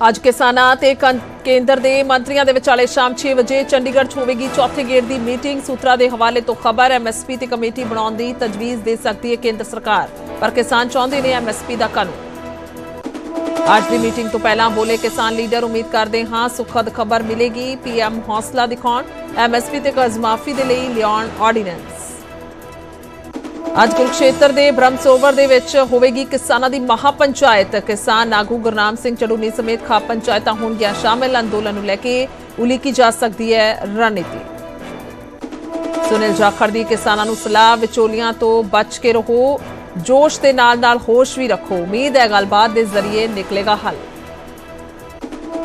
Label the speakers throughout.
Speaker 1: ਅੱਜ ਕਿਸਾਨਾਂ ਤੇ ਕੇਂਦਰ ਦੇ ਮੰਤਰੀਆਂ ਦੇ ਵਿਚਾਲੇ ਸ਼ਾਮ 6 ਵਜੇ ਚੰਡੀਗੜ੍ਹ 'ਚ ਹੋਵੇਗੀ ਚੌਥੇ ਗੇੜ ਦੀ ਮੀਟਿੰਗ। ਸੂਤਰਾਂ ਦੇ ਹਵਾਲੇ ਤੋਂ ਖਬਰ ਐਮਐਸਪੀ ਤੇ ਕਮੇਟੀ ਬਣਾਉਣ ਦੀ ਤਜਵੀਜ਼ ਦੇ ਸਕਦੀ ਹੈ ਕੇਂਦਰ ਸਰਕਾਰ। ਪਰ ਕਿਸਾਨ ਚਾਹੁੰਦੇ ਨੇ ਐਮਐਸਪੀ ਦਾ ਕਾਨੂੰਨ। ਅੱਜ ਦੀ ਮੀਟਿੰਗ ਤੋਂ ਪਹਿਲਾਂ ਬੋਲੇ ਕਿਸਾਨ ਲੀਡਰ, ਉਮੀਦ ਕਰਦੇ ਹਾਂ ਸੁਖਦ ਖਬਰ ਮਿਲੇਗੀ। ਪੀਐਮ ਹੌਸਲਾ ਦਿਖਾਉਣ। ਐਮਐਸਪੀ ਤੇ ਕਰਜ਼ ਮਾਫੀ ਦੇ ਲਈ ਲਿਆਉਣ ਆਰਡੀਨੈਂਸ। ਅੱਜ ਕੁਰੂਕਸ਼ੇਤਰ ਦੇ ਬ੍ਰਹਮਸੋਵਰ ਦੇ ਵਿੱਚ ਹੋਵੇਗੀ ਕਿਸਾਨਾਂ ਦੀ ਮਹਾ ਪੰਚਾਇਤ ਕਿਸਾਨ ਆਗੂ ਗੁਰਨਾਮ ਸਿੰਘ ਚੜੂਨੀ ਸਮੇਤ ਖਾ ਪੰਚਾਇਤਾਂ ਹੋਣਗੀਆਂ ਸ਼ਾਮਿਲ। ਅੰਦੋਲਨ ਨੂੰ ਲੈ ਕੇ ਉਲੀਕੀ ਜਾ ਸਕਦੀ ਹੈ ਰਣਨੀਤੀ। ਸੁਨੀਲ ਜਾਖੜ ਦੀ ਕਿਸਾਨਾਂ ਨੂੰ ਸਲਾਹ, ਵਿਚੋਲੀਆਂ ਤੋਂ ਬਚ ਕੇ ਰਹੋ। ਜੋਸ਼ ਦੇ ਨਾਲ ਨਾਲ ਹੋਸ਼ ਵੀ ਰੱਖੋ। ਉਮੀਦ ਹੈ ਗੱਲਬਾਤ ਦੇ ਜ਼ਰੀਏ ਨਿਕਲੇਗਾ ਹੱਲ।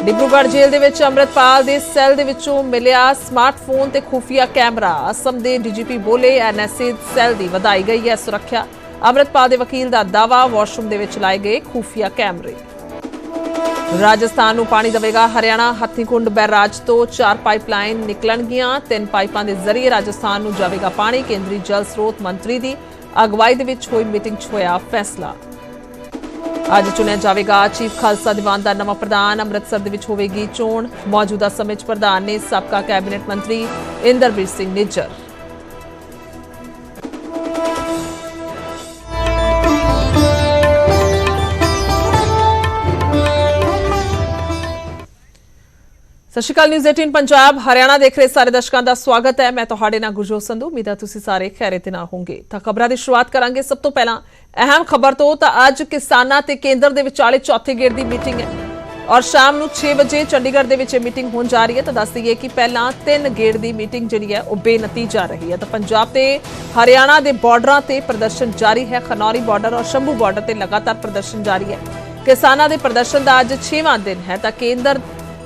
Speaker 1: ਡਿਬਰੂਗੜ੍ਹ ਜੇਲ੍ਹ ਦੇ ਵਿੱਚ ਅੰਮ੍ਰਿਤਪਾਲ ਦੇ ਸੈੱਲ ਦੇ ਵਿੱਚੋਂ ਮਿਲਿਆ ਸਮਾਰਟਫੋਨ ਤੇ ਖੁਫੀਆ ਕੈਮਰਾ। ਅਸਮ ਦੇ ਡੀਜੀਪੀ ਬੋਲੇ ਐਨਐਸਏ ਸੈੱਲ ਦੀ ਵਧਾਈ ਗਈ ਹੈ। ਸੁਰੱਖਿਆ। ਅੰਮ੍ਰਿਤਪਾਲ ਦੇ ਵਕੀਲ ਦਾ ਦਾਵਾ ਵਾਸ਼ਰੂਮ ਦੇ ਵਿੱਚ ਲਾਏ ਗਏ ਖੁਫੀਆ ਕੈਮਰੇ। ਰਾਜਸਥਾਨ ਨੂੰ ਪਾਣੀ ਦੇਵੇਗਾ ਹਰਿਆਣਾ। ਹੱਥੀਕੁੰਡ ਬੈਰਾਜ ਤੋਂ ਚਾਰ ਪਾਈਪਲਾਈਨ ਨਿਕਲਣਗੀਆਂ। ਤਿੰਨ ਪਾਈਪਾਂ ਦੇ ਜ਼ਰੀਏ ਰਾਜਸਥਾਨ ਨੂੰ ਜਾਵੇਗਾ ਪਾਣੀ। ਕੇਂਦਰੀ ਜਲ ਸਰੋਤ ਮੰਤਰੀ ਦੀ ਅਗਵਾਈ ਦੇ ਵਿੱਚ ਹੋਈ ਮੀਟਿੰਗ 'ਚ ਹੋਇਆ ਫੈਸਲਾ। ਅੱਜ ਚੁਣਿਆ ਜਾਵੇਗਾ ਚੀਫ ਖਾਲਸਾ ਦੀਵਾਨ ਦਾ ਨਵਾਂ ਪ੍ਰਧਾਨ। ਅੰਮ੍ਰਿਤਸਰ ਦੇ ਵਿੱਚ ਹੋਵੇਗੀ ਚੋਣ। ਮੌਜੂਦਾ ਸਮੇਂ 'ਚ ਪ੍ਰਧਾਨ ਨੇ ਸਾਬਕਾ ਕੈਬਨਿਟ ਮੰਤਰੀ ਇੰਦਰਬੀਰ ਸਿੰਘ ਨਿੱਜਰ। ਸਤਿ ਸ਼੍ਰੀ ਅਕਾਲ ਨਿਊਜ਼ 18 ਪੰਜਾਬ, ਹਰਿਆਣਾ ਦੇਖ ਰਹੇ ਸਾਰੇ ਦਰਸ਼ਕਾਂ ਦਾ ਸਵਾਗਤ ਹੈ। ਮੈਂ ਤੁਹਾਡੇ ਨਾਲ ਗੁਰਜੋਤ ਸੰਧੂ, ਉਮੀਦ ਹੈ ਤੁਸੀਂ ਸਾਰੇ ਖੈਰੇ ਤੇ ਨਾਲ ਹੋਵੋਗੇ। ਤਾਂ ਖਬਰਾਂ ਦੀ ਸ਼ੁਰੂਆਤ ਕਰਾਂਗੇ। ਸਭ ਤੋਂ ਪਹਿਲਾਂ ਅਹਿਮ ਖਬਰ ਤੋਂ, ਤਾਂ ਅੱਜ ਕਿਸਾਨਾਂ ਤੇ ਕੇਂਦਰ ਦੇ ਵਿਚਾਲੇ ਚੌਥੇ ਗੇੜ ਦੀ ਮੀਟਿੰਗ ਹੈ। ਔਰ ਸ਼ਾਮ ਨੂੰ 6 ਵਜੇ ਚੰਡੀਗੜ੍ਹ ਦੇ ਵਿੱਚ ਇਹ ਮੀਟਿੰਗ ਹੋਣ ਜਾ ਰਹੀ ਹੈ। ਤਾਂ ਦੱਸ ਦਈਏ ਕਿ ਪਹਿਲਾਂ ਤਿੰਨ ਗੇੜ ਦੀ ਮੀਟਿੰਗ ਜਿਹੜੀ ਹੈ, ਉਹ ਬੇਨਤੀਜਾ ਰਹੀ ਹੈ। ਤਾਂ ਪੰਜਾਬ ਤੇ ਹਰਿਆਣਾ ਦੇ ਬਾਰਡਰਾਂ ਤੇ ਪ੍ਰਦਰਸ਼ਨ ਜਾਰੀ ਹੈ। ਖਨੌਰੀ ਬਾਰਡਰ ਔਰ ਸ਼ੰਭੂ ਬਾਰਡਰ ਤੇ ਲਗਾਤਾਰ ਪ੍ਰਦਰਸ਼ਨ ਜਾਰੀ ਹੈ। ਕਿਸਾਨਾਂ ਦੇ ਪ੍ਰਦਰਸ਼ਨ ਦਾ ਅੱਜ 6ਵਾਂ ਦਿਨ ਹੈ। ਤਾਂ ਕੇਂਦਰ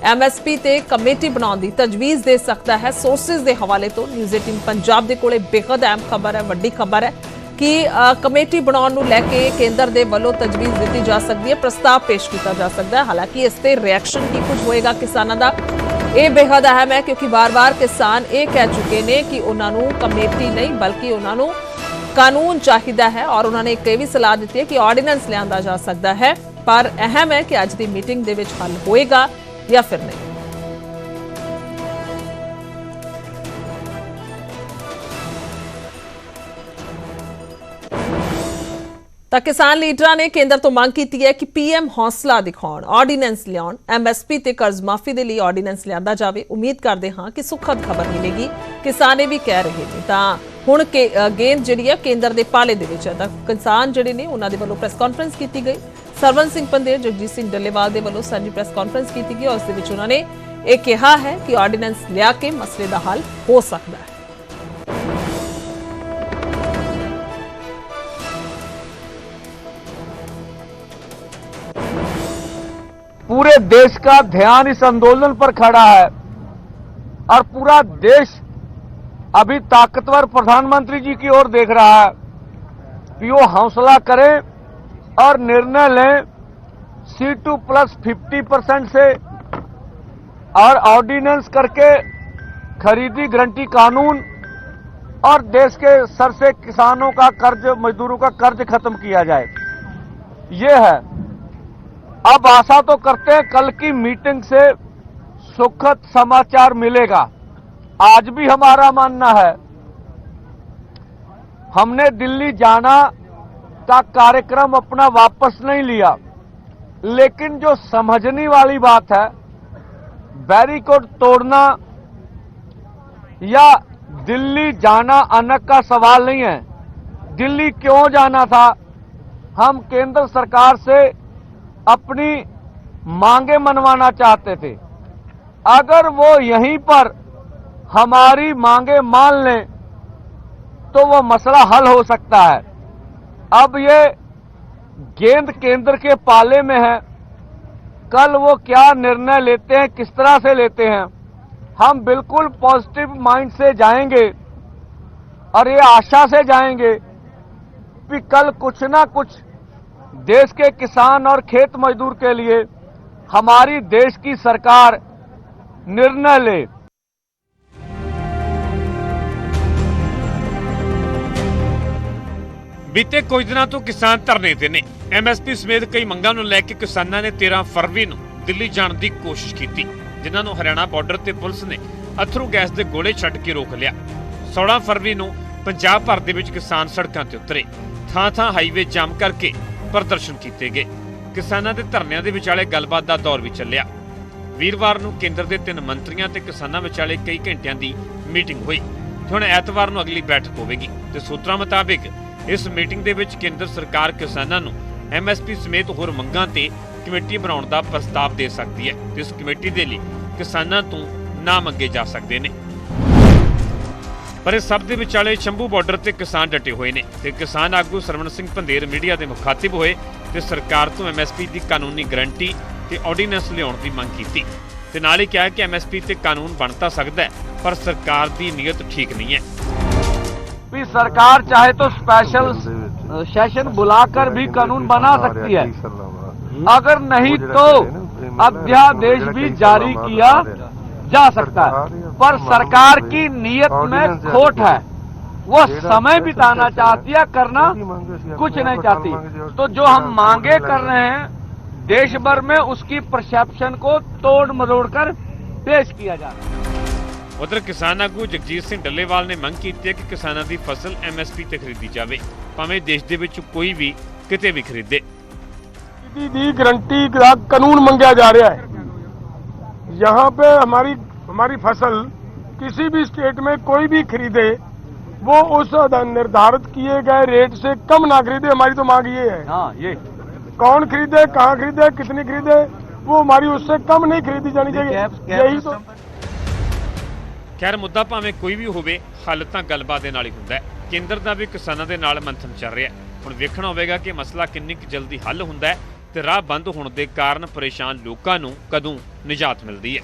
Speaker 1: ਐਮਐਸਪੀ ਤੇ ਕਮੇਟੀ ਬਣਾਉਣ ਦੀ ਤਜਵੀਜ਼ ਦੇ ਸਕਦਾ ਹੈ। ਸੋਰਸਸ ਦੇ ਹਵਾਲੇ ਤੋਂ ਨਿਊਜ਼ 18 ਪੰਜਾਬ ਦੇ ਕੋਲੇ ਬੇहद ਅਹਿਮ ਖਬਰ ਹੈ, ਵੱਡੀ ਖਬਰ ਹੈ ਕਿ ਕਮੇਟੀ ਬਣਾਉਣ ਨੂੰ ਲੈ ਕੇ ਕੇਂਦਰ ਦੇ ਵੱਲੋਂ ਤਜਵੀਜ਼ ਦਿੱਤੀ ਜਾ ਸਕਦੀ ਹੈ, ਪ੍ਰਸਤਾਵ ਪੇਸ਼ ਕੀਤਾ ਜਾ ਸਕਦਾ ਹੈ। ਹਾਲਾਂਕਿ ਇਸ ਤੇ ਰਿਐਕਸ਼ਨ ਕੀ ਕੁਝ ਹੋਏਗਾ ਕਿਸਾਨਾਂ ਦਾ, ਇਹ ਬੇहद ਅਹਿਮ ਹੈ ਕਿਉਂਕਿ ਵਾਰ-ਵਾਰ ਕਿਸਾਨ ਇਹ ਕਹਿ ਚੁੱਕੇ ਨੇ ਕਿ ਉਹਨਾਂ ਨੂੰ ਕਮੇਟੀ ਨਹੀਂ, ਬਲਕਿ ਉਹਨਾਂ ਨੂੰ ਕਾਨੂੰਨ ਚਾਹੀਦਾ ਹੈ ਔਰ ਉਹਨਾਂ ਨੇ ਇੱਕ ਇਹ ਵੀ ਸਲਾਹ ਦਿੱਤੀ ਹੈ ਕਿ ਆਰਡੀਨੈਂਸ ਲਿਆਂਦਾ ਜਾ ਸਕਦਾ ਹੈ। ਪਰ ਅਹਿਮ ਹੈ ਕਿ ਅੱਜ ਦੀ ਮੀਟਿੰਗ ਦੇ ਵਿੱਚ ਹੱਲ ਹੋਏਗਾ। ਜਾਂ ਫਿਰ ਨਹੀਂ ਤਾਂ ਕਿਸਾਨ ਲੀਡਰਾਂ ਨੇ ਕੇਂਦਰ ਤੋਂ ਮੰਗ ਕੀਤੀ ਹੈ ਕਿ ਪੀਐਮ ਹੌਸਲਾ ਦਿਖਾਉਣ ਆਰਡੀਨੈਂਸ ਲਿਆਉਣ ਐਮਐਸਪੀ ਤੇ ਕਰਜ਼ ਮਾਫੀ ਦੇ ਲਈ ਆਰਡੀਨੈਂਸ ਲਿਆਂਦਾ ਜਾਵੇ। ਉਮੀਦ ਕਰਦੇ ਹਾਂ ਕਿ ਸੁਖਦ ਖਬਰ ਮਿਲੇਗੀ। ਕਿਸਾਨ ਇਹ ਵੀ ਕਹਿ ਰਹੇ ਨੇ। ਤਾਂ ਹੁਣ ਕੇ ਗੇਂਦ ਜਿਹੜੀ ਹੈ ਕੇਂਦਰ ਦੇ ਪਾਲੇ ਦੇ ਵਿੱਚ ਹੈ। ਤਾਂ ਕਿਸਾਨ ਜਿਹੜੇ ਨੇ, ਉਹਨਾਂ ਦੇ ਵੱਲੋਂ ਪ੍ਰੈਸ ਕਾਨਫਰੰਸ ਕੀਤੀ ਗਈ। ਸਰਵਨ ਸਿੰਘ ਪੰਦੇਰ ਜਗਜੀਤ ਸਿੰਘ ਡੱਲੇਵਾਲ ਦੇ ਵੱਲੋਂ ਸਾਂਝੀ ਪ੍ਰੈਸ ਕਾਨਫਰੰਸ ਕੀਤੀ ਗਈ ਔਰ ਉਸ ਦੇ ਵਿੱਚ ਉਹਨਾਂ ਨੇ ਇਹ ਕਿਹਾ ਹੈ ਕਿ ਆਰਡੀਨੈਂਸ ਲਿਆ ਕੇ ਮਸਲੇ ਦਾ ਹੱਲ ਹੋ ਸਕਦਾ ਹੈ
Speaker 2: पूरे देश का ध्यान इस आंदोलन पर खड़ा है और पूरा देश अभी ताकतवर प्रधानमंत्री जी की ओर देख रहा है कि वो हौसला करें और निर्णय लें C two plus fifty percent से और ऑर्डिनेंस करके खरीदी गारंटी कानून और देश के सर से किसानों का कर्ज, मजदूरों का कर्ज खत्म किया जाए। ये है। अब आशा तो करते हैं कल की मीटिंग से सुखद समाचार मिलेगा। आज भी हमारा मानना है, हमने दिल्ली जाना का कार्यक्रम अपना वापस नहीं लिया। लेकिन जो समझने वाली बात है बैरिकोड तोड़ना या दिल्ली जाना अनक का सवाल नहीं है। दिल्ली क्यों जाना था? हम केंद्र सरकार से अपनी मांगे मनवाना चाहते थे। अगर वो यहीं पर हमारी मांगे मान लें तो वो मसला हल हो सकता है। अब ये गेंद केंद्र के पाले में है। कल वो क्या निर्णय लेते हैं, किस तरह से लेते हैं, हम बिल्कुल पॉजिटिव माइंड से जाएँगे और ये आशा से जाएँगे कि कल कुछ ना कुछ देश के किसान और खेत मजदूर के लिए हमारी देश की सरकार निर्णय ले।
Speaker 3: ਬੀਤੇ ਕੁਝ ਦਿਨਾਂ ਤੋਂ ਕਿਸਾਨ ਧਰਨੇ ਤੇ ਨੇ। ਐਮਐਸਪੀ ਸਮੇਤ ਕਈ ਮੰਗਾਂ ਨੂੰ ਲੈ ਕੇ ਕਿਸਾਨਾਂ ਨੇ 13 ਫਰਵਰੀ ਨੂੰ ਦਿੱਲੀ ਜਾਣ ਦੀ ਕੋਸ਼ਿਸ਼ ਕੀਤੀ, ਜਿਨ੍ਹਾਂ ਨੂੰ ਹਰਿਆਣਾ ਬਾਰਡਰ ਤੇ ਪੁਲਿਸ ਨੇ ਅਥਰੂ ਗੈਸ ਦੇ ਗੋਲੇ ਛੱਡ ਕੇ ਰੋਕ ਲਿਆ। 16 ਫਰਵਰੀ ਨੂੰ ਪੰਜਾਬ ਭਰ ਦੇ ਵਿੱਚ ਕਿਸਾਨ ਸੜਕਾਂ ਤੇ ਉਤਰੇ। ਥਾਂ-ਥਾਂ ਹਾਈਵੇ ਜਾਮ ਕਰਕੇ ਪ੍ਰਦਰਸ਼ਨ ਕੀਤੇ ਗਏ। ਕਿਸਾਨਾਂ ਦੇ ਧਰਨਿਆਂ ਦੇ ਵਿਚਾਲੇ ਗੱਲਬਾਤ ਦਾ ਦੌਰ ਵੀ ਚੱਲਿਆ। ਵੀਰਵਾਰ ਨੂੰ ਕੇਂਦਰ ਦੇ ਤਿੰਨ ਮੰਤਰੀਆਂ ਤੇ ਕਿਸਾਨਾਂ ਵਿਚਾਲੇ ਕਈ ਘੰਟਿਆਂ ਦੀ ਮੀਟਿੰਗ ਹੋਈ। ਹੁਣ ਐਤਵਾਰ ਨੂੰ ਅਗਲੀ ਬੈਠਕ ਹੋਵੇਗੀ। ਤੇ ਸੂਤਰਾਂ ਮੁਤਾਬਿਕ ਇਸ ਮੀਟਿੰਗ ਦੇ ਵਿੱਚ ਕੇਂਦਰ ਸਰਕਾਰ ਕਿਸਾਨਾਂ ਨੂੰ ਐਮਐਸਪੀ ਸਮੇਤ ਹੋਰ ਮੰਗਾਂ ਤੇ ਕਮੇਟੀ ਬਣਾਉਣ ਦਾ ਪ੍ਰਸਤਾਵ ਦੇ ਸਕਦੀ ਹੈ ਤੇ ਇਸ ਕਮੇਟੀ ਦੇ ਲਈ ਕਿਸਾਨਾਂ ਤੋਂ ਨਾ ਮੰਗੇ ਜਾ ਸਕਦੇ ਨੇ। ਪਰ ਇਸ ਸਭ ਦੇ ਵਿਚਾਲੇ ਸ਼ੰਭੂ ਬਾਰਡਰ ਤੇ ਕਿਸਾਨ ਡਟੇ ਹੋਏ ਨੇ ਤੇ ਕਿਸਾਨ ਆਗੂ ਸਰਵਣ ਸਿੰਘ ਭੰਦੇਰ ਮੀਡੀਆ ਦੇ ਮੁਖਾਤਿਬ ਹੋਏ ਤੇ ਸਰਕਾਰ ਤੋਂ ਐਮਐਸਪੀ ਦੀ ਕਾਨੂੰਨੀ ਗਰੰਟੀ ਤੇ ਆਰਡੀਨੈਂਸ ਲਿਆਉਣ ਦੀ ਮੰਗ ਕੀਤੀ। ਤੇ ਨਾਲ ਹੀ ਕਿਹਾ ਕਿ ਐਮਐਸਪੀ ਤੇ ਕਾਨੂੰਨ ਬਣ ਤਾਂ ਸਕਦਾ ਹੈ, ਪਰ ਸਰਕਾਰ ਦੀ ਨੀਅਤ ਠੀਕ ਨਹੀਂ ਹੈ।
Speaker 2: भी सरकार चाहे तो स्पेशल सेशन बुलाकर भी कानून बना सकती है। अगर नहीं तो अध्यादेश भी जारी किया जा सकता है। पर सरकार की नीयत में खोट है। वो समय बिताना चाहती है करना कुछ नहीं चाहती। तो जो हम मांगे कर रहे हैं देश भर में उसकी परसेप्शन को तोड़ मरोड़ कर पेश किया जा रहा है।
Speaker 3: ਉਧਰ ਕਿਸਾਨ ਆਗੂ ਜਗਜੀਤ ਸਿੰਘ ਡੱਲੇਵਾਲ ਨੇ ਮੰਗ ਕੀਤੀ ਹੈ ਕਿ ਕਿਸਾਨਾਂ ਦੀ ਫਸਲ ਐਮਐਸਪੀ ਤੇ ਖਰੀਦੀ ਜਾਵੇ ਭਾਵੇਂ ਦੇਸ਼ ਦੇ ਵਿੱਚ ਕੋਈ ਵੀ ਕਿਤੇ ਵੀ ਖਰੀਦੇ
Speaker 4: ਦੀ ਦੀ ਗਰੰਟੀ ਦਾ ਕਾਨੂੰਨ ਮੰਗਿਆ ਜਾ ਰਿਹਾ ਹੈ यहाँ पे हमारी हमारी फसल किसी भी स्टेट में कोई भी खरीदे वो उस निर्धारित किए गए रेट से कम ना खरीदे हमारी तो मांग ये है
Speaker 2: हाँ ये
Speaker 4: कौन खरीदे कहाँ खरीदे कितनी खरीदे वो हमारी उससे कम नहीं खरीदी जानी चाहिए
Speaker 2: कैप- कैप
Speaker 4: यही तो
Speaker 3: ਖੈਰ ਮੁੱਦਾ ਭਾਵੇਂ ਕੋਈ ਵੀ ਹੋਵੇ, ਹੱਲ ਤਾਂ ਗੱਲਬਾਤ ਦੇ ਨਾਲ ਹੀ ਹੁੰਦਾ ਹੈ। ਕੇਂਦਰ ਦਾ ਵੀ ਕਿਸਾਨਾਂ ਦੇ ਨਾਲ ਮੰਥਨ ਚੱਲ ਰਿਹਾ ਹੁਣ ਵੇਖਣਾ ਹੋਵੇਗਾ ਕਿ ਮਸਲਾ ਕਿੰਨੀ ਕੁ ਜਲਦੀ ਹੱਲ ਹੁੰਦਾ ਹੈ ਤੇ ਰਾਹ ਬੰਦ ਹੋਣ ਦੇ ਕਾਰਨ ਪਰੇਸ਼ਾਨ ਲੋਕਾਂ ਨੂੰ ਕਦੋਂ ਨਿਜਾਤ ਮਿਲਦੀ ਹੈ।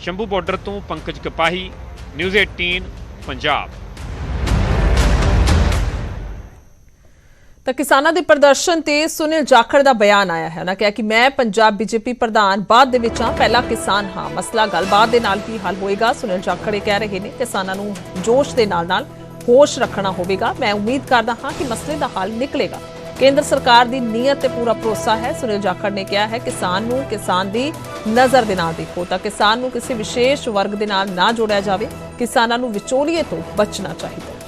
Speaker 3: ਸ਼ੰਭੂ ਬਾਰਡਰ ਤੋਂ ਪੰਕਜ ਕਪਾਹੀ, ਨਿਊਜ਼ 18 ਪੰਜਾਬ।
Speaker 1: ਤਾਂ ਕਿਸਾਨਾਂ ਦੇ ਪ੍ਰਦਰਸ਼ਨ ਤੇ ਸੁਨੀਲ ਜਾਖੜ ਦਾ ਬਿਆਨ ਆਇਆ ਹੈ। ਉਹਨਾਂ ਕਿਹਾ ਕਿ ਮੈਂ ਪੰਜਾਬ ਬੀਜੇਪੀ ਪ੍ਰਧਾਨ ਬਾਅਦ ਦੇ ਵਿੱਚ ਹਾਂ, ਪਹਿਲਾ ਕਿਸਾਨ ਹਾਂ। ਮਸਲਾ ਗੱਲਬਾਤ ਦੇ ਨਾਲ ਹੀ ਹੱਲ ਹੋਏਗਾ, ਸੁਨੀਲ ਜਾਖੜ ਇਹ ਕਹਿ ਰਹੇ ਨੇ। ਕਿਸਾਨਾਂ ਨੂੰ ਜੋਸ਼ ਦੇ ਨਾਲ ਨਾਲ ਹੋਸ਼ ਰੱਖਣਾ ਹੋਵੇਗਾ। ਮੈਂ ਉਮੀਦ ਕਰਦਾ ਹਾਂ ਕਿ ਮਸਲੇ ਦਾ ਹੱਲ ਨਿਕਲੇਗਾ। ਕੇਂਦਰ ਸਰਕਾਰ ਦੀ ਨੀਅਤ ਤੇ ਪੂਰਾ ਭਰੋਸਾ ਹੈ। ਸੁਨੀਲ ਜਾਖੜ ਨੇ ਕਿਹਾ ਹੈ, ਕਿਸਾਨ ਨੂੰ ਕਿਸਾਨ ਦੀ ਨਜ਼ਰ ਦੇ ਨਾਲ ਦੇਖੋ ਤਾਂ ਕਿਸਾਨ ਨੂੰ ਕਿਸੇ ਵਿਸ਼ੇਸ਼ ਵਰਗ ਦੇ ਨਾਲ ਨਾ ਜੋੜਿਆ ਜਾਵੇ। ਕਿਸਾਨਾਂ ਨੂੰ ਵਿਚੋਲੀਏ ਤੋਂ ਬਚਣਾ ਚਾਹੀਦਾ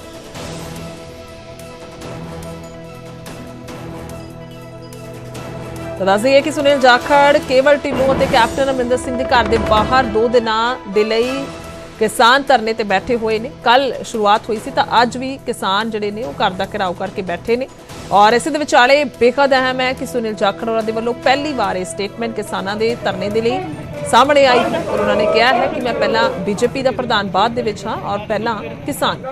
Speaker 1: ਤਾਂ ਦੱਸ ਦਈਏ ਕਿ ਸੁਨੀਲ ਜਾਖੜ, ਕੇਵਲ ਢਿੱਲੋਂ ਅਤੇ ਕੈਪਟਨ ਅਮਰਿੰਦਰ ਸਿੰਘ ਦੇ ਘਰ ਦੇ ਬਾਹਰ ਦੋ ਦਿਨਾਂ ਦੇ ਲਈ ਕਿਸਾਨ ਧਰਨੇ ਤੇ ਬੈਠੇ ਹੋਏ ਨੇ। ਕੱਲ ਸ਼ੁਰੂਆਤ ਹੋਈ ਸੀ ਤਾਂ ਅੱਜ ਵੀ ਕਿਸਾਨ ਜਿਹੜੇ ਨੇ ਉਹ ਘਰ ਦਾ ਘਿਰਾਓ ਕਰਕੇ ਬੈਠੇ ਨੇ। ਔਰ ਇਸੇ ਦੇ ਵਿਚਾਲੇ ਬੇਖਦ ਅਹਿਮ ਹੈ ਕਿ ਸੁਨੀਲ ਜਾਖੜ ਹੋਰਾਂ ਦੇ ਵੱਲੋਂ ਪਹਿਲੀ ਵਾਰ ਇਹ ਸਟੇਟਮੈਂਟ ਕਿਸਾਨਾਂ ਦੇ ਧਰਨੇ ਦੇ ਲਈ ਸਾਹਮਣੇ ਆਈ ਹੈ ਔਰ ਉਹਨਾਂ ਨੇ ਕਿਹਾ ਹੈ ਕਿ ਮੈਂ ਪਹਿਲਾਂ ਬੀਜੇਪੀ ਦਾ ਪ੍ਰਧਾਨ ਬਾਅਦ ਦੇ ਵਿੱਚ ਹਾਂ ਔਰ ਪਹਿਲਾਂ ਕਿਸਾਨ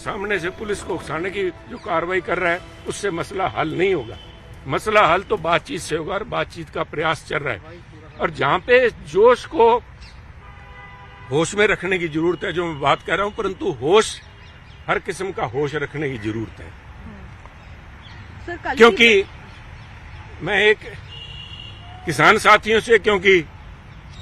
Speaker 5: सामने से पुलिस को उकसाने की जो कार्रवाई कर रहा है उससे मसला हल नहीं होगा मसला हल तो बातचीत से होगा और बातचीत का प्रयास चल रहा है और जहां पे जोश को होश में रखने की जरूरत है जो मैं बात कर रहा हूं परंतु होश हर किस्म का होश रखने की जरूरत है क्योंकि मैं एक किसान साथियों से, क्योंकि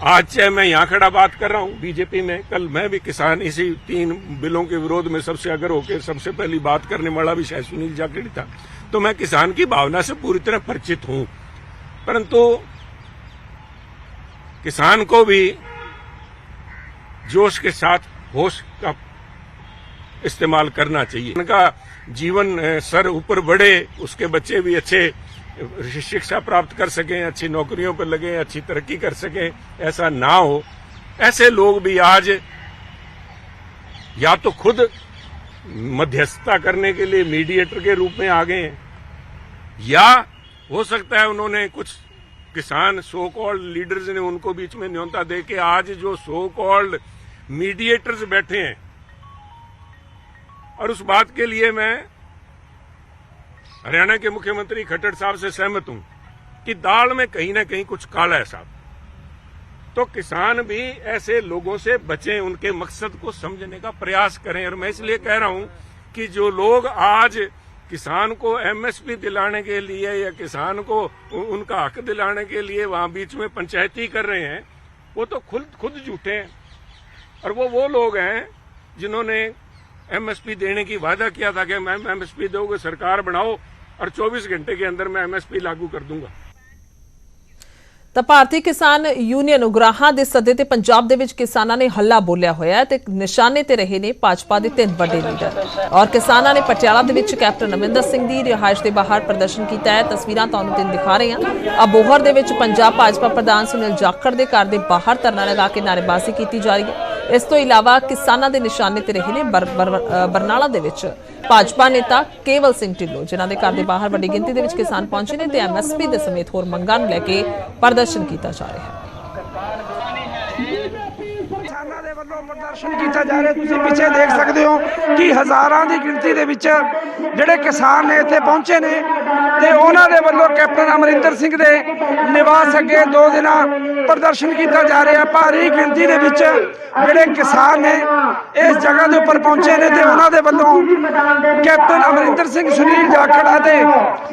Speaker 5: आज चाहे मैं यहाँ खड़ा बात कर रहा हूँ। बीजेपी में, कल मैं भी किसान, इसी तीन बिलों के विरोध में सबसे अगर होकर सबसे पहली बात करने वाला भी शायद सुनील जाखड़ था। तो मैं किसान की भावना से पूरी तरह परिचित हूँ। परंतु किसान को भी जोश के साथ होश का इस्तेमाल करना चाहिए। उनका जीवन सर ऊपर बढ़े, उसके बच्चे भी अच्छे शिक्षा प्राप्त कर सकें, अच्छी नौकरियों पर लगे, अच्छी तरक्की कर सकें, ऐसा ना हो। ऐसे लोग भी आज या तो खुद मध्यस्थता करने के लिए मीडिएटर के रूप में आ गए हैं, या हो सकता है उन्होंने कुछ किसान सो कॉल्ड लीडर्स ने उनको बीच में न्योता दे के आज जो सो कॉल्ड मीडिएटर्स बैठे हैं। और उस बात के लिए मैं हरियाणा के मुख्यमंत्री खट्टर साहब से सहमत हूँ कि दाल में कहीं ना कहीं कुछ काला है साहब। तो किसान भी ऐसे लोगों से बचें, उनके मकसद को समझने का प्रयास करें। और मैं इसलिए कह रहा हूँ कि जो लोग आज किसान को एमएसपी दिलाने के लिए या किसान को उनका हक दिलाने के लिए वहाँ बीच में पंचायती कर रहे हैं, वो तो खुद खुद झूठे हैं। और वो वो लोग हैं जिन्होंने एमएसपी देने की वादा किया था कि मैम एमएसपी दोगे, सरकार बनाओ और 24 घंटे के अंदर मैं एमएसपी लागू कर दूंगा
Speaker 1: ਤਾਂ ਭਾਰਤੀ ਕਿਸਾਨ ਯੂਨੀਅਨ ਉਗਰਾਹਾਂ ਦੇ ਸੱਦੇ ਤੇ ਪੰਜਾਬ ਦੇ ਵਿੱਚ ਕਿਸਾਨਾਂ ਨੇ ਹੱਲਾ ਬੋਲਿਆ ਹੋਇਆ ਹੈ ਤੇ ਨਿਸ਼ਾਨੇ ਤੇ ਰਹੇ ਨੇ ਭਾਜਪਾ ਦੇ ਤਿੰਨ ਵੱਡੇ ਲੀਡਰ ਔਰ ਕਿਸਾਨਾਂ ਨੇ ਪਟਿਆਲਾ ਦੇ ਵਿੱਚ ਕੈਪਟਨ ਅਮਰਿੰਦਰ ਸਿੰਘ ਦੀ ਰਿਹਾਇਸ਼ ਦੇ ਬਾਹਰ ਪ੍ਰਦਰਸ਼ਨ ਕੀਤਾ ਹੈ ਤਸਵੀਰਾਂ ਤੁਹਾਨੂੰ ਦਿਨ ਦਿਖਾ ਰਹੇ ਹਾਂ ਅਬੋਹਰ ਦੇ ਵਿੱਚ ਪੰਜਾਬ ਭਾਜਪਾ ਪ੍ਰਧਾਨ ਸੁਨੀਲ ਜਾਖੜ ਦੇ ਘਰ ਦੇ ਬਾਹਰ ਧਰਨਾ ਲਗਾ ਕੇ ਨਾਅਰੇਬਾਜ਼ੀ ਕੀਤੀ ਜਾ ਰਹੀ ਹੈ ਇਸ ਤੋਂ ਇਲਾਵਾ ਕਿਸਾਨਾਂ ਦੇ ਨਿਸ਼ਾਨੇ ਤੇ ਰਹੇ ਨੇ ਬਰ- ਬਰ- ਬਰਨਾਲਾ ਦੇ ਵਿੱਚ ਭਾਜਪਾ ਨੇਤਾ ਕੇਵਲ ਸਿੰਘ ਢਿੱਲੋਂ, ਜਿਨ੍ਹਾਂ ਦੇ ਘਰ ਦੇ ਬਾਹਰ ਵੱਡੀ ਗਿਣਤੀ ਦੇ ਵਿੱਚ ਕਿਸਾਨ ਪਹੁੰਚੇ ਨੇ ਤੇ ਐਮਐਸਪੀ ਦੇ ਸਮੇਤ ਹੋਰ ਮੰਗਾਂ ਨੂੰ ਲੈ ਕੇ ਪ੍ਰਦਰਸ਼ਨ ਕੀਤਾ ਜਾ ਰਿਹਾ ਹੈ
Speaker 6: ਕਿਸਾਨਾਂ ਦੇ ਵੱਲੋਂ ਪ੍ਰਦਰਸ਼ਨ ਕੀਤਾ ਜਾ ਰਿਹਾ, ਤੁਸੀਂ ਪਿੱਛੇ ਦੇਖ ਸਕਦੇ ਹੋ ਕਿ ਹਜ਼ਾਰਾਂ ਦੀ ਗਿਣਤੀ ਦੇ ਵਿੱਚ ਜਿਹੜੇ ਕਿਸਾਨ ਨੇ ਇੱਥੇ ਪਹੁੰਚੇ ਨੇ ਤੇ ਉਹਨਾਂ ਦੇ ਵੱਲੋਂ ਕੈਪਟਨ ਅਮਰਿੰਦਰ ਸਿੰਘ ਦੇ ਨਿਵਾਸ ਅੱਗੇ ਦੋ ਦਿਨਾਂ ਪ੍ਰਦਰਸ਼ਨ ਕੀਤਾ ਜਾ ਰਿਹਾ ਭਾਰੀ ਗਿਣਤੀ ਦੇ ਵਿੱਚ ਜਿਹੜੇ ਕਿਸਾਨ ਨੇ ਇਸ ਜਗ੍ਹਾ ਦੇ ਉੱਪਰ ਪਹੁੰਚੇ ਨੇ ਤੇ ਉਹਨਾਂ ਦੇ ਵੱਲੋਂ ਕੈਪਟਨ ਅਮਰਿੰਦਰ ਸਿੰਘ ਸੁਨੀਲ ਜਾਖੜ ਅਤੇ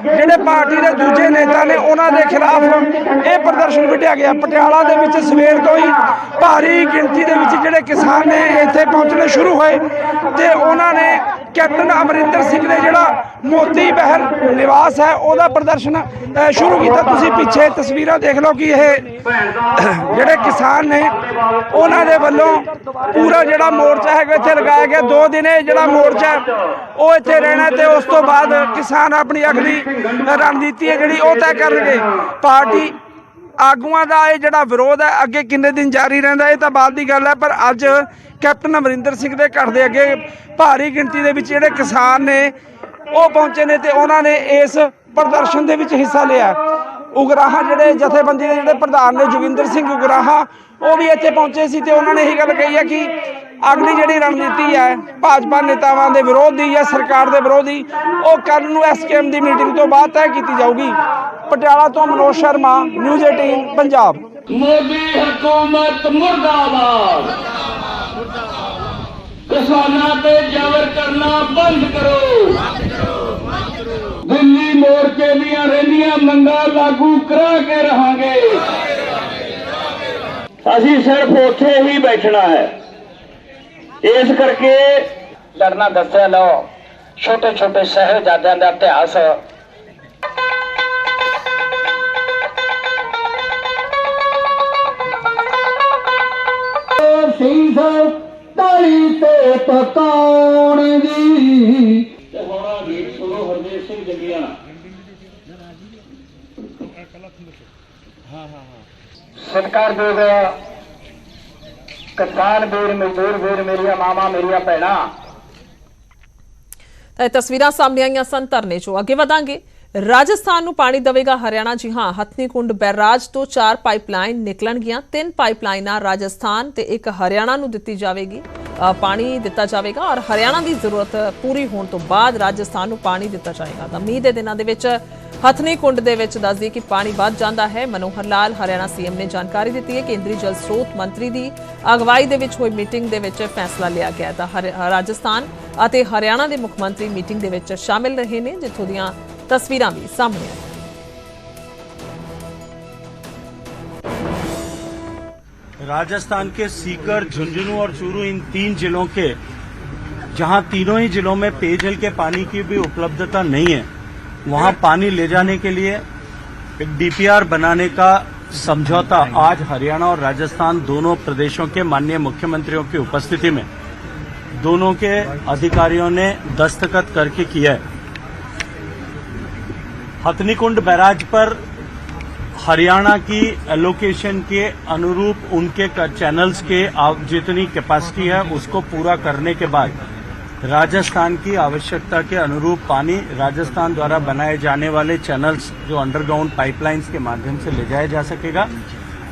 Speaker 6: ਜਿਹੜੇ ਪਾਰਟੀ ਦੇ ਦੂਜੇ ਨੇਤਾ ਨੇ, ਉਹਨਾਂ ਦੇ ਖਿਲਾਫ ਇਹ ਪ੍ਰਦਰਸ਼ਨ ਵਿੱਢਿਆ ਗਿਆ। ਪਟਿਆਲਾ ਦੇ ਵਿੱਚ ਸਵੇਰ ਤੋਂ ਹੀ ਭਾਰੀ ਗਿਣਤੀ ਦੇ ਵਿੱਚ ਜਿਹੜੇ ਕਿਸਾਨ ਨੇ ਇੱਥੇ ਪਹੁੰਚਣੇ ਸ਼ੁਰੂ ਹੋਏ ਤੇ ਉਹਨਾਂ ਨੇ ਕੈਪਟਨ ਅਮਰਿੰਦਰ ਸਿੰਘ ਦੇ ਜਿਹੜਾ ਮੋਤੀ ਬਹਿਰ ਨਿਵਾਸ ਹੈ, ਉਹਦਾ ਪ੍ਰਦਰਸ਼ਨ ਸ਼ੁਰੂ ਕੀਤਾ। ਤੁਸੀਂ ਪਿੱਛੇ ਤਸਵੀਰਾਂ ਦੇਖ ਲਓ ਕਿ ਇਹ ਜਿਹੜੇ ਕਿਸਾਨ ਨੇ, ਉਹਨਾਂ ਦੇ ਵੱਲੋਂ ਪੂਰਾ ਜਿਹੜਾ ਮੋਰਚਾ ਹੈਗਾ, ਇੱਥੇ ਲਗਾਇਆ ਗਿਆ। ਦੋ ਦਿਨ ਇਹ ਜਿਹੜਾ ਮੋਰਚਾ ਉਹ ਇੱਥੇ ਰਹਿਣਾ ਤੇ ਉਸ ਤੋਂ ਬਾਅਦ ਕਿਸਾਨ ਆਪਣੀ ਅਗਲੀ ਰਣਨੀਤੀ ਹੈ ਜਿਹੜੀ, ਉਹ ਤੈਅ ਕਰਨਗੇ। ਪਾਰਟੀ ਆਗੂਆਂ ਦਾ ਇਹ ਜਿਹੜਾ ਵਿਰੋਧ ਹੈ, ਅੱਗੇ ਕਿੰਨੇ ਦਿਨ ਜਾਰੀ ਰਹਿੰਦਾ ਇਹ ਤਾਂ ਬਾਅਦ ਦੀ ਗੱਲ ਹੈ, ਪਰ ਅੱਜ ਕੈਪਟਨ ਅਮਰਿੰਦਰ ਸਿੰਘ ਦੇ ਘਰ ਦੇ ਅੱਗੇ ਭਾਰੀ ਗਿਣਤੀ ਦੇ ਵਿੱਚ ਜਿਹੜੇ ਕਿਸਾਨ ਨੇ, ਉਹ ਪਹੁੰਚੇ ਨੇ ਤੇ ਉਹਨਾਂ ਨੇ ਇਸ ਪ੍ਰਦਰਸ਼ਨ ਦੇ ਵਿੱਚ ਹਿੱਸਾ ਲਿਆ। ਉਗਰਾਹਾ ਜਿਹੜੇ ਜਥੇਬੰਦੀ ਦੇ ਜਿਹੜੇ ਪ੍ਰਧਾਨ ਨੇ, ਜੋਗਿੰਦਰ ਸਿੰਘ ਉਗਰਾਹਾ, ਉਹ ਵੀ ਇੱਥੇ ਪਹੁੰਚੇ ਸੀ ਤੇ ਉਹਨਾਂ ਨੇ ਇਹ ਗੱਲ ਕਹੀ ਹੈ ਕਿ ਅਗਲੀ ਜਿਹੜੀ ਰਣਨੀਤੀ ਹੈ, ਭਾਜਪਾ ਨੇਤਾਵਾਂ ਦੇ ਵਿਰੋਧ ਦੀ ਜਾਂ ਸਰਕਾਰ ਦੇ ਵਿਰੋਧ ਦੀ ਉਹ ਕੱਲ ਨੂੰ ਐਸਕੇਐਮ ਦੀ ਮੀਟਿੰਗ ਤੋਂ ਬਾਅਦ ਤੈਅ ਕੀਤੀ ਜਾਊਗੀ। ਪਟਿਆਲਾ ਤੋਂ ਮਨੋਜ ਸ਼ਰਮਾ ਨਿਊਜ਼ 18 ਪੰਜਾਬ।
Speaker 7: ਮੋਦੀ ਹਕੂਮਤ ਮੁਰਦਾਬਾਦ। ਕਿਸਾਨਾਂ ਤੇ ਜ਼ਬਰ ਕਰਨਾ ਬੰਦ ਕਰੋ। ਦਿੱਲੀ ਮੋਰਚੇ ਦੀਆਂ ਰਹਿੰਦੀਆਂ ਮੰਗਾਂ ਲਾਗੂ ਕਰਾ ਕੇ ਰਹਾਂਗੇ। ਅਸੀਂ ਸਿਰਫ ਉੱਥੇ ਹੀ ਬੈਠਣਾ ਹੈ। ਇਸ ਕਰਕੇ ਲੜਨਾ ਦੱਸਿਆ ਲਓ ਛੋਟੇ ਛੋਟੇ ਸਹਿਬਜ਼ਾਦਿਆਂ ਦਾ ਇਤਿਹਾਸ। ਸੀਸ ਤਾਲੀ ਤੇ ਪਕਾਉਣ ਦੀ ਤੇ ਹੁਣ ਆ ਗੀਤ ਸੁਣੋ ਹਰਦੇਵ ਸਿੰਘ ਜੰਗੀਆਂ ਸਤਿਕਾਰ ਦੇ ਗਿਆ ਕਿਸਾਨ ਵੀਰ ਮਜ਼ਦੂਰ ਵੀਰ ਮੇਰੀਆਂ ਮਾਵਾਂ, ਮੇਰੀਆਂ ਭੈਣਾਂ।
Speaker 1: ਤਾਂ ਇਹ ਤਸਵੀਰਾਂ ਸਾਹਮਣੇ ਆਈਆਂ ਸਨ ਧਰਨੇ ਚੋਂ। ਅੱਗੇ ਵਧਾਂਗੇ। ਰਾਜਸਥਾਨ ਨੂੰ ਪਾਣੀ ਦੇਵੇਗਾ ਹਰਿਆਣਾ। ਜੀ ਹਾਂ, ਹਥਨੀਕੁੰਡ ਬੈਰਾਜ ਤੋਂ ਚਾਰ ਪਾਈਪਲਾਈਨ ਨਿਕਲਣਗੀਆਂ। ਤਿੰਨ ਪਾਈਪਲਾਈਨਾਂ ਰਾਜਸਥਾਨ ਤੇ ਇੱਕ ਹਰਿਆਣਾ ਨੂੰ ਦਿੱਤੀ ਜਾਵੇਗੀ। ਪਾਣੀ ਦਿੱਤਾ ਜਾਵੇਗਾ ਔਰ ਹਰਿਆਣਾ ਦੀ ਜ਼ਰੂਰਤ ਪੂਰੀ ਹੋਣ ਤੋਂ ਬਾਅਦ ਰਾਜਸਥਾਨ ਨੂੰ ਪਾਣੀ ਦਿੱਤਾ ਜਾਏਗਾ। ਤਾਂ ਮੀਂਹ ਦੇ ਦਿਨਾਂ ਦੇ ਵਿੱਚ ਹਥਨੀਕੁੰਡ ਦੇ ਵਿੱਚ ਦੱਸਦੀ ਕਿ ਪਾਣੀ ਵੱਧ ਜਾਂਦਾ ਹੈ ਮਨੋਹਰ ਲਾਲ ਹਰਿਆਣਾ ਸੀਐਮ ਨੇ ਜਾਣਕਾਰੀ ਦਿੱਤੀ ਹੈ ਕੇਂਦਰੀ ਜਲ ਸਰੋਤ ਮੰਤਰੀ ਦੀ ਅਗਵਾਈ ਦੇ ਵਿੱਚ ਹੋਈ ਮੀਟਿੰਗ ਦੇ ਵਿੱਚ ਫੈਸਲਾ ਲਿਆ ਗਿਆ ਤਾਂ ਹਰਿ- ਰਾਜਸਥਾਨ ਅਤੇ ਹਰਿਆਣਾ ਦੇ ਮੁੱਖ ਮੰਤਰੀ ਮੀਟਿੰਗ ਦੇ ਵਿੱਚ ਸ਼ਾਮਿਲ ਰਹੇ ਨੇ ਜਿੱਥੋਂ ਦੀਆਂ ਤਸਵੀਰਾਂ ਵੀ ਸਾਹਮਣੇ ਆਈਆਂ
Speaker 8: राजस्थान के सीकर झुंझुनू और चूरू इन तीन जिलों के जहां तीनों ही जिलों में पेयजल के पानी की भी उपलब्धता नहीं है वहाँ पानी ले जाने के लिए एक डीपीआर बनाने का समझौता आज हरियाणा और राजस्थान दोनों प्रदेशों के माननीय मुख्यमंत्रियों की उपस्थिति में दोनों के अधिकारियों ने दस्तखत करके किया है। हथनीकुंड बैराज पर हरियाणा की एलोकेशन के अनुरूप उनके चैनल्स के जितनी कैपेसिटी है, उसको पूरा करने के बाद राजस्थान की आवश्यकता के अनुरूप पानी राजस्थान द्वारा बनाए जाने वाले चैनल्स जो अंडरग्राउंड पाइपलाइंस के माध्यम से ले जाया जा सकेगा।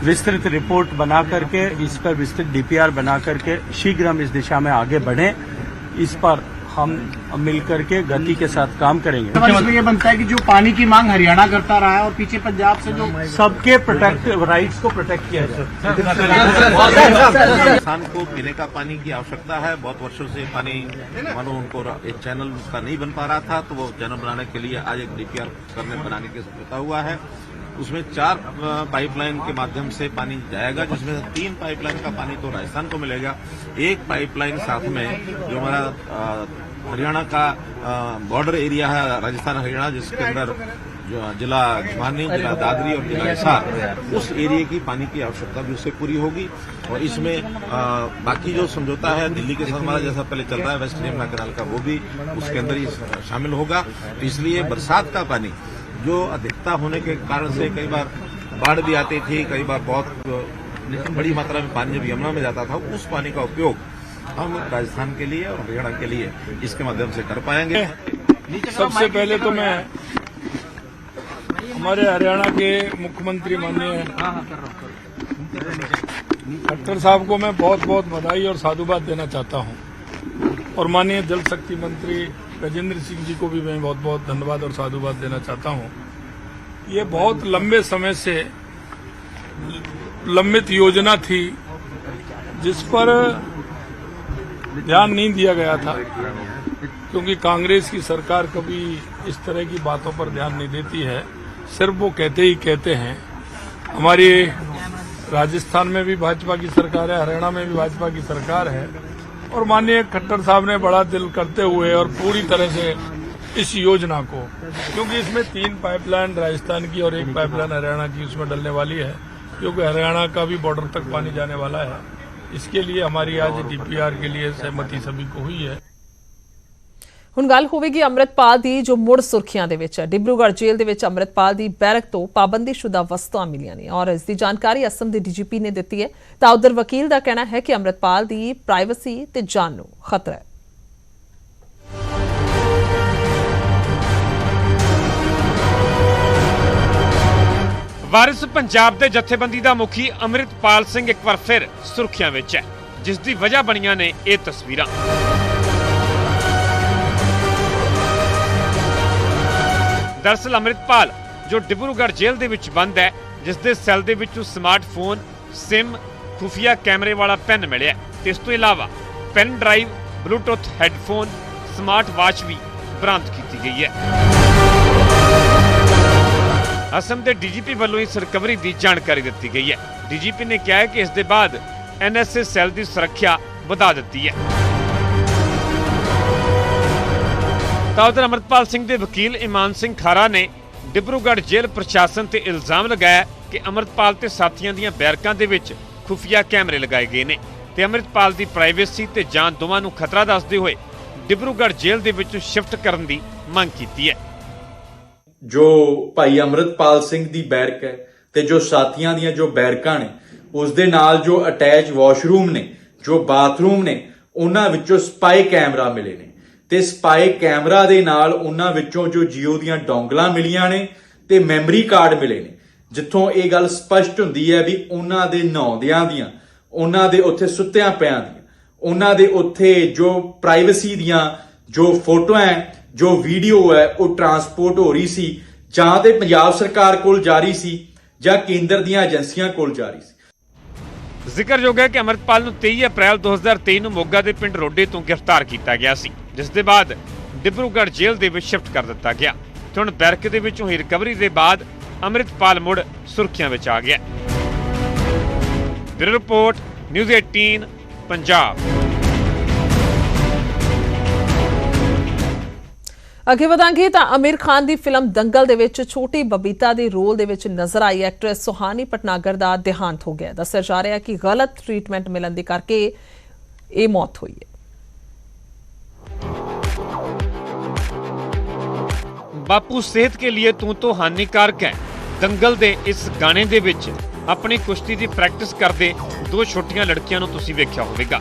Speaker 8: विस्तृत रिपोर्ट बना करके, इस पर विस्तृत डीपीआर बना करके शीघ्र हम इस दिशा में आगे बढ़ें। इस पर हम मिलकर के गति के साथ काम करेंगे।
Speaker 9: इसमें ये बनता है कि जो पानी की मांग हरियाणा करता रहा है और पीछे पंजाब से जो
Speaker 8: सबके प्रोटेक्ट राइट्स को प्रोटेक्ट किया जाए।
Speaker 10: किसान को पीने का पानी की आवश्यकता है। बहुत वर्षों से पानी मानो उनको एक चैनल का नहीं बन पा रहा था तो वो चैनल बनाने के लिए आज एक डीपीआर करने बनाने के समझौता हुआ है। उसमें चार पाइपलाइन के माध्यम से पानी जाएगा जिसमें से तीन पाइपलाइन का पानी तो राजस्थान को मिलेगा। एक पाइपलाइन साथ में जो हमारा हरियाणा का बॉर्डर एरिया है राजस्थान हरियाणा जिसके अंदर जिला भिवानी जिला दादरी और जिला हिसार उस एरिए की पानी की आवश्यकता भी उससे पूरी होगी। और इसमें अ, बाकी जो समझौता है दिल्ली के साथ हमारा जैसा पहले चल रहा है वेस्ट यमुना कैनाल का वो भी उसके अंदर ही शामिल होगा। तो इसलिए बरसात का पानी जो अधिकता होने के कारण से कई बार बाढ़ भी आती थी कई बार बहुत बड़ी मात्रा में पानी जब यमुना में जाता था उस पानी का उपयोग हम राजस्थान के लिए और हरियाणा के लिए इसके माध्यम से कर पाएँगे।
Speaker 4: सबसे पहले तो मैं हमारे हरियाणा के मुख्यमंत्री माननीय खट्टर साहब को मैं बहुत बहुत बधाई और साधुवाद देना चाहता हूँ। और माननीय जल शक्ति मंत्री गजेंद्र सिंह जी को भी मैं बहुत बहुत धन्यवाद और साधुवाद देना चाहता हूँ। ये बहुत लंबे समय से लंबित योजना थी जिस पर ध्यान नहीं दिया गया था। क्योंकि कांग्रेस की सरकार कभी इस तरह की बातों पर ध्यान नहीं देती है। सिर्फ़ वो कहते ही कहते हैं। हमारी राजस्थान में भी भाजपा की सरकार है हरियाणा में भी भाजपा की सरकार है। और माननीय खट्टर साहब ने बड़ा दिल करते हुए और पूरी तरह से इस योजना को क्योंकि इसमें तीन पाइपलाइन राजस्थान की और एक पाइपलाइन हरियाणा की उसमें डलने वाली है क्योंकि हरियाणा का भी बॉर्डर तक पानी जाने वाला है। इसके लिए हमारी आज डीपीआर के लिए सहमति सभी को हुई है
Speaker 1: ਹੁਣ ਗੱਲ ਹੋਵੇਗੀ ਅੰਮ੍ਰਿਤਪਾਲ ਦੀ ਜੋ ਮੁੜ ਸੁਰਖੀਆਂ ਦੇ ਵਿੱਚ ਹੈ ਡਿਬਰੂਗੜ੍ਹ ਜੇਲ੍ਹ ਦੇ ਵਿੱਚ ਅੰਮ੍ਰਿਤਪਾਲ ਦੀ ਬੈਰਕ ਤੋਂ ਪਾਬੰਦੀਸ਼ੁਦਾ ਵਸਤਾਂ ਮਿਲੀਆਂ ਨੇ ਔਰ ਇਸ ਦੀ ਜਾਣਕਾਰੀ ਅਸਮ ਦੇ ਡੀਜੀਪੀ ਨੇ ਦਿੱਤੀ ਹੈ ਤਾਂ ਉਧਰ ਵਕੀਲ ਦਾ ਕਹਿਣਾ ਹੈ ਕਿ ਅੰਮ੍ਰਿਤਪਾਲ ਦੀ ਪ੍ਰਾਈਵੇਸੀ ਤੇ ਜਾਨ ਨੂੰ ਖਤਰਾ ਹੈ
Speaker 3: ਵਾਰਿਸ ਪੰਜਾਬ ਦੇ ਜਥੇਬੰਦੀ ਦਾ ਮੁਖੀ ਅੰਮ੍ਰਿਤਪਾਲ ਸਿੰਘ ਇੱਕ ਵਾਰ ਫਿਰ ਸੁਰਖੀਆਂ ਵਿੱਚ ਹੈ, ਜਿਸ ਦੀ ਵਜ੍ਹਾ ਬਣੀਆਂ ਨੇ ਇਹ ਤਸਵੀਰਾਂ। ਦਰਸਲ ਅੰਮ੍ਰਿਤਪਾਲ, ਜੋ ਡਿਬਰੂਗੜ੍ਹ ਜੇਲ੍ਹ ਦੇ ਵਿੱਚ ਬੰਦ ਹੈ, ਜਿਸ ਦੇ ਸੈੱਲ ਦੇ ਵਿੱਚ ਸਮਾਰਟਫੋਨ ਸਿਮ ਖੁਫੀਆ ਕੈਮਰੇ ਵਾਲਾ ਪੈਨ ਮਿਲਿਆ ਤੇ ਇਸ ਤੋਂ ਇਲਾਵਾ pen drive, Bluetooth headphone, smart watch ਵੀ ਬਰਾਮਦ ਕੀਤੀ ਗਈ ਹੈ। ਅਸਮ ਦੇ ਡੀਜੀਪੀ ਵੱਲੋਂ ਇਸ ਰਿਕਵਰੀ ਦੀ ਜਾਣਕਾਰੀ ਦਿੱਤੀ ਗਈ ਹੈ। ਡੀਜੀਪੀ ਨੇ ਕਿਹਾ ਹੈ ਕਿ ਇਸ ਦੇ ਬਾਅਦ ਐਨਐਸਏ ਸੈੱਲ ਦੀ ਸੁਰੱਖਿਆ ਵਧਾ ਦਿੱਤੀ ਹੈ। ਤਾਂ ਉਧਰ ਸਿੰਘ ਦੇ ਵਕੀਲ ਇਮਾਨ ਸਿੰਘ ਖਾਰਾ ਨੇ ਡਿਬਰੂਗੜ੍ਹ ਜੇਲ੍ਹ ਪ੍ਰਸ਼ਾਸਨ ਤੇ ਇਲਜ਼ਾਮ ਲਗਾਇਆ ਕਿ ਅਮਰਪਾਲ ਤੇ ਸਾਥੀਆਂ ਦੀਆਂ ਬੈਰਕਾਂ ਦੇ ਵਿੱਚ ਖੁਫੀਆ ਕੈਮਰੇ ਲਗਾਏ ਗਏ ਨੇ ਤੇ ਅਮਰਪਾਲ ਦੀ ਪ੍ਰਾਈਵੇਸੀ ਤੇ ਜਾਨ ਦੋਵਾਂ ਨੂੰ ਖਤਰਾ ਦੱਸਦੇ ਹੋਏ ਡਿਬਰੂਗੜ੍ਹ ਜੇਲ੍ਹ ਦੇ ਵਿੱਚ ਸ਼ਿਫਟ ਕਰਨ ਦੀ ਮੰਗ ਕੀਤੀ ਹੈ।
Speaker 11: ਜੋ ਭਾਈ ਅਮਰਤਪਾਲ ਸਿੰਘ ਦੀ ਬੈਰਕ ਹੈ ਤੇ ਜੋ ਸਾਥੀਆਂ ਦੀਆਂ ਜੋ ਬੈਰਕਾਂ ਨੇ, ਉਸ ਦੇ ਨਾਲ ਜੋ ਅਟੈਚ ਵਾਸ਼ਰੂਮ ਨੇ, ਜੋ ਬਾਥਰੂਮ ਨੇ, ਉਹਨਾਂ ਵਿੱਚੋਂ ਸਪਾਈ ਕੈਮਰਾ ਮਿਲੇ ਨੇ। ਤੇ ਸਪਾਈ ਕੈਮਰਾ ਦੇ ਨਾਲ ਉਹਨਾਂ ਵਿੱਚੋਂ ਜੋ ਜੀਓ ਦੀਆਂ ਡੋਂਗਲਾਂ ਮਿਲੀਆਂ ਨੇ ਤੇ ਮੈਮਰੀ ਕਾਰਡ ਮਿਲੇ ਨੇ। ਜਿੱਥੋਂ ਇਹ ਗੱਲ ਸਪਸ਼ਟ ਹੁੰਦੀ ਹੈ ਵੀ ਉਹਨਾਂ ਦੇ ਨਹਾਉਂਦਿਆਂ ਦੀਆਂ, ਉਹਨਾਂ ਦੇ ਉੱਥੇ ਸੁੱਤਿਆਂ ਪਿਆਂ ਦੀਆਂ, ਉਹਨਾਂ ਦੇ ਉੱਥੇ ਜੋ ਪ੍ਰਾਈਵੇਸੀ ਦੀਆਂ ਜੋ ਫੋਟੋਆਂ ਹੈ ਜੋ ਵੀਡੀਓ ਹੈ, ਉਹ ਟਰਾਂਸਪੋਰਟ ਹੋ ਰਹੀ ਸੀ ਜਾਂ ਤੇ ਪੰਜਾਬ ਸਰਕਾਰ ਕੋਲ ਜਾਰੀ ਸੀ ਜਾਂ ਕੇਂਦਰ ਦੀਆਂ ਏਜੰਸੀਆਂ ਕੋਲ ਜਾਰੀ ਸੀ।
Speaker 3: ਜ਼ਿਕਰਯੋਗ ਹੈ ਕਿ ਅਮਰਪਾਲ ਨੂੰ 23 ਅਪ੍ਰੈਲ 2023 ਨੂੰ ਮੋਗਾ ਦੇ ਪਿੰਡ ਰੋਡੇ ਤੋਂ ਗ੍ਰਿਫਤਾਰ ਕੀਤਾ ਗਿਆ ਸੀ, ਜਿਸ ਦੇ ਬਾਅਦ ਡਿਬਰੂਗੜ੍ਹ ਜੇਲ੍ਹ ਦੇ ਵਿੱਚ ਸ਼ਿਫਟ ਕਰ ਦਿੱਤਾ ਗਿਆ। ਤੇ ਹੁਣ ਬੈਰਕ ਦੇ ਵਿੱਚੋਂ ਹੋਈ ਰਿਕਵਰੀ ਦੇ ਬਾਅਦ ਅਮਰਿਤਪਾਲ ਮੁੜ ਸੁਰਖੀਆਂ ਵਿੱਚ ਆ ਗਿਆ ਬਿਊਰੋ ਰਿਪੋਰਟ, ਨਿਊਜ਼ 18 ਪੰਜਾਬ।
Speaker 1: ਅੱਗੇ ਵਧਾਂਗੇ ਤਾਂ ਅਮੀਰ ਖਾਨ ਦੀ ਫਿਲਮ ਦੰਗਲ ਦੇ ਵਿੱਚ ਛੋਟੀ ਬਬੀਤਾ ਦੇ ਰੋਲ ਦੇ ਵਿੱਚ ਨਜ਼ਰ ਆਈ। ਐਕਟਰੈਸ ਸੁਹਾਨੀ ਪਟਨਾਗਰ ਦਾ ਦੇਹਾਂਤ ਹੋ ਗਿਆ। ਦੱਸਿਆ ਜਾ ਰਿਹਾ ਕਿ ਗਲਤ ਟ੍ਰੀਟਮੈਂਟ ਮਿਲਣ ਦੇ ਕਰਕੇ ਇਹ ਮੌਤ ਹੋਈ ਹੈ।
Speaker 3: ਬਾਪੂ, ਸਿਹਤ ਕੇ ਲਈ ਤੂੰ ਤੋਂ ਹਾਨੀਕਾਰਕ ਹੈ। ਦੰਗਲ ਦੇ ਇਸ ਗਾਣੇ ਦੇ ਵਿੱਚ ਆਪਣੀ ਕੁਸ਼ਤੀ ਦੀ ਪ੍ਰੈਕਟਿਸ ਕਰਦੇ ਦੋ ਛੋਟੀਆਂ ਲੜਕੀਆਂ ਨੂੰ ਤੁਸੀਂ ਵੇਖਿਆ ਹੋਵੇਗਾ।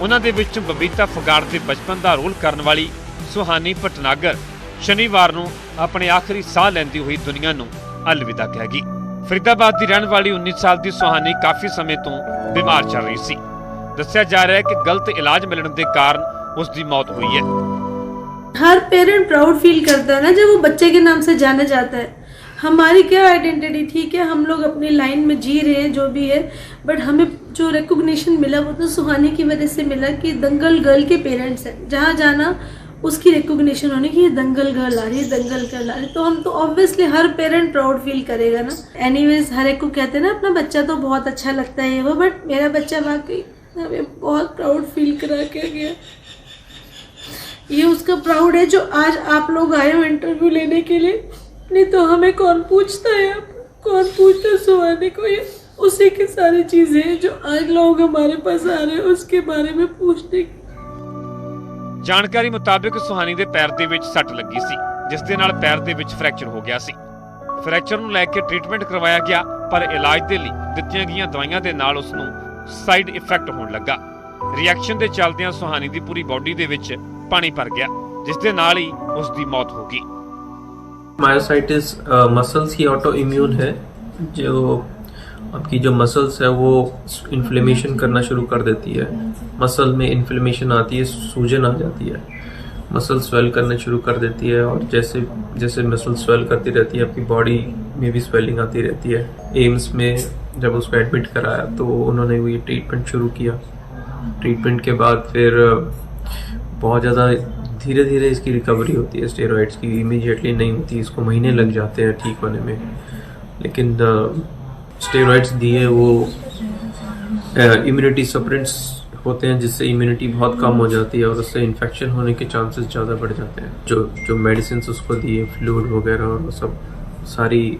Speaker 3: ਉਹਨਾਂ ਦੇ ਵਿੱਚ ਬਬੀਤਾ ਫਗਾੜ ਦੇ ਬਚਪਨ ਦਾ ਰੋਲ ਕਰਨ ਵਾਲੀ ਸੁਹਾਨੀ ਭਟਨਾਗਰ ਸ਼ਨੀਵਾਰ ਨੂੰ ਆਪਣੇ ਆਖਰੀ ਸਾਹ ਲੈਂਦੀ ਹੋਈ ਦੁਨੀਆ ਨੂੰ ਅਲਵਿਦਾ ਕਹਿ ਗਈ ਫਰੀਦਾਬਾਦ ਦੀ ਰਹਿਣ ਵਾਲੀ 19 ਸਾਲ ਦੀ ਸੁਹਾਨੀ ਕਾਫੀ ਸਮੇਂ ਤੋਂ ਬਿਮਾਰ ਚੱਲ ਰਹੀ ਸੀ ਦੱਸਿਆ ਜਾ ਰਿਹਾ ਹੈ ਕਿ ਗਲਤ ਇਲਾਜ ਮਿਲਣ ਦੇ ਕਾਰਨ ਉਸ ਦੀ ਮੌਤ ਹੋਈ ਹੈ
Speaker 12: हर पेरेंट प्राउड फील करता है ना जब वो बच्चे के नाम से जाना जाता है हमारी क्या आइडेंटिटी ठीक है हम लोग अपनी लाइन में जी रहे हैं जो भी है बट हमें जो रिकॉग्निशन मिला वो तो सुहानी की वजह से मिला कि दंगल गर्ल के पेरेंट्स हैं जहाँ जाना उसकी रिकॉग्निशन होने की, ये दंगल गर्ल आ रही है, दंगल गर्ल आ रही तो हम तो ऑब्वियसली हर पेरेंट प्राउड फील करेगा ना। एनीवेज हर एक को कहते हैं ना, अपना बच्चा तो बहुत अच्छा लगता है वो बट मेरा बच्चा वाकई हमें बहुत प्राउड फील करा के गया। ये उसका प्राउड है जो आज आप लोग आए हो इंटरव्यू लेने के लिए। नहीं तो हमें कौन पूछता है अब कौन पूछता सुहाने को? ये उसी की सारी चीज़ें जो आज लोग हमारे पास आ रहे हैं, उसके बारे में पूछने की
Speaker 3: ਜਾਣਕਾਰੀ ਮੁਤਾਬਕ ਸੁਹਾਨੀ ਦੇ ਪੈਰ ਦੇ ਵਿੱਚ ਸੱਟ ਲੱਗੀ ਸੀ ਜਿਸ ਦੇ ਨਾਲ ਪੈਰ ਦੇ ਵਿੱਚ ਫ੍ਰੈਕਚਰ ਹੋ ਗਿਆ ਸੀ ਫ੍ਰੈਕਚਰ ਨੂੰ ਲੈ ਕੇ ਟ੍ਰੀਟਮੈਂਟ ਕਰਵਾਇਆ ਗਿਆ ਪਰ ਇਲਾਜ ਦੇ ਲਈ ਦਿੱਤੀਆਂ ਗਈਆਂ ਦਵਾਈਆਂ ਦੇ ਨਾਲ ਉਸ ਨੂੰ ਸਾਈਡ ਇਫੈਕਟ ਹੋਣ ਲੱਗਾ ਰਿਐਕਸ਼ਨ ਦੇ ਚੱਲਦਿਆਂ ਸੁਹਾਨੀ ਦੀ ਪੂਰੀ ਬਾਡੀ ਦੇ ਵਿੱਚ ਪਾਣੀ ਭਰ ਗਿਆ ਜਿਸ ਦੇ ਨਾਲ ਹੀ ਉਸ ਦੀ ਮੌਤ ਹੋ ਗਈ
Speaker 13: मायोसाइटिस मसल्स की ऑटो इम्यून है जो आपकी जो मसल्स है वो इन्फ्लेमेशन करना शुरू कर देती है। मसल में इन्फ्लेमेशन आती है, सूजन आ जाती है। मसल स्वेल करना शुरू कर देती है और जैसे जैसे मसल स्वेल करती रहती है, आपकी बॉडी में भी स्वेलिंग आती रहती है। एम्स में जब उसको एडमिट कराया तो उन्होंने ये ट्रीटमेंट शुरू किया। ट्रीटमेंट के बाद फिर, बहुत ज़्यादा धीरे धीरे इसकी रिकवरी होती है स्टेरॉइड्स की। इमीडिएटली नहीं होती, इसको महीने लग जाते हैं ठीक होने में। लेकिन स्टेरॉइड्स दिए, वो इम्यूनिटी सप्रेंट्स होते हैं जिससे इम्यूनिटी बहुत कम हो जाती है और उससे इन्फेक्शन होने के चांसेस ज़्यादा बढ़ जाते हैं। जो जो मेडिसिन उसको दिए फ्लूड वगैरह और वो सब, सारी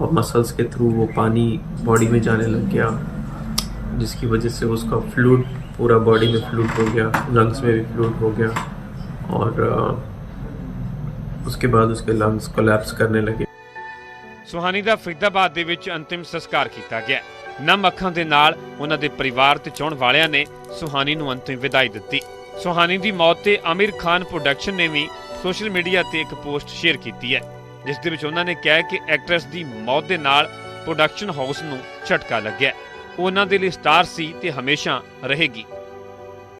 Speaker 13: और मसल्स के थ्रू वो पानी बॉडी में जाने लग गया, जिसकी वजह से उसका फ्लूड पूरा बॉडी में फ्लूड हो गया लंग्स में भी फ्लूड हो गया और उसके बाद उसके लंग्स कोलैप्स करने लगे।
Speaker 3: ਸੁਹਾਨੀ ਦਾ ਫਰੀਦਾਬਾਦ ਦੇ ਵਿੱਚ ਅੰਤਿਮ ਸੰਸਕਾਰ ਕੀਤਾ ਗਿਆ। ਨਮ ਅੱਖਾਂ ਦੇ ਨਾਲ ਉਹਨਾਂ ਦੇ ਪਰਿਵਾਰ ਤੇ ਚਾਹਣ ਵਾਲਿਆਂ ਨੇ ਸੁਹਾਨੀ ਨੂੰ ਅੰਤਿਮ ਵਿਦਾਈ ਦਿੱਤੀ। ਸੁਹਾਨੀ ਦੀ ਮੌਤ ਤੇ ਆਮਿਰ ਖਾਨ ਪ੍ਰੋਡਕਸ਼ਨ ਨੇ ਵੀ ਸੋਸ਼ਲ ਮੀਡੀਆ ਤੇ ਇੱਕ ਪੋਸਟ ਸ਼ੇਅਰ ਕੀਤੀ ਹੈ, ਜਿਸ ਦੇ ਵਿੱਚ ਉਹਨਾਂ ਨੇ ਕਿਹਾ ਕਿ ਐਕਟਰੈਸ ਦੀ ਮੌਤ ਦੇ ਨਾਲ ਪ੍ਰੋਡਕਸ਼ਨ ਹਾਊਸ ਨੂੰ ਝਟਕਾ ਲੱਗਿਆ। ਉਹਨਾਂ ਦੇ ਲਈ ਸਟਾਰ ਸੀ ਤੇ ਹਮੇਸ਼ਾ ਰਹੇਗੀ।